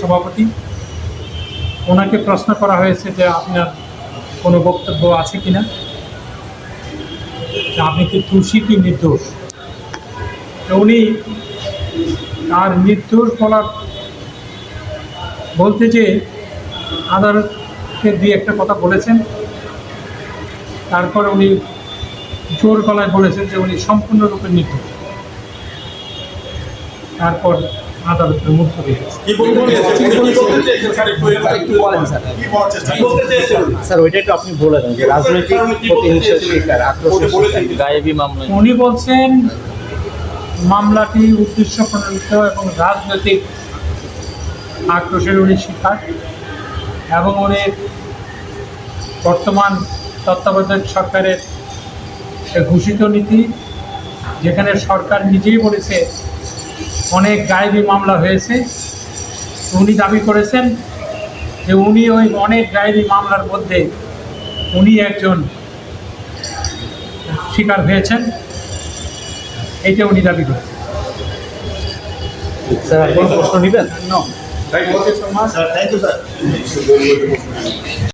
সভাপতি, ওনাকে প্রশ্ন করা হয়েছে যে আপনার কোনো বক্তব্য আছে কিনা? যে আপনি কি তুলসী কি নির্দোষ? উনি তার নির্দোষ বলার বলতে যে আদালতকে দিয়ে একটা কথা বলেছেন, তারপর উনি জোর গলায় বলেছেন যে উনি সম্পূর্ণরূপে নির্দোষ। তারপর আদালতের স্যার একটু স্যার। ওইটা আপনি বলে দেন। যে রাজনৈতিক প্রতিহিংসার শিকার গায়েবী মামলা উনি বলছেন মামলাটি উদ্দেশ্য প্রণোদিত এবং রাজনৈতিক আক্রোশের উনি শিকার এবং উনি বর্তমান তত্ত্বাবধায়ক সরকারের ঘোষিত নীতি যেখানে সরকার নিজেই বলেছে অনেক গায়েবী মামলা হয়েছে। উনি দাবি করেছেন যে উনি ওই অনেক গায়েবী মামলার মধ্যে উনি একজন শিকার হয়েছেন। এইটা উনি দাবি করেন স্যার প্রশ্ন নেবেন? No. Thank you,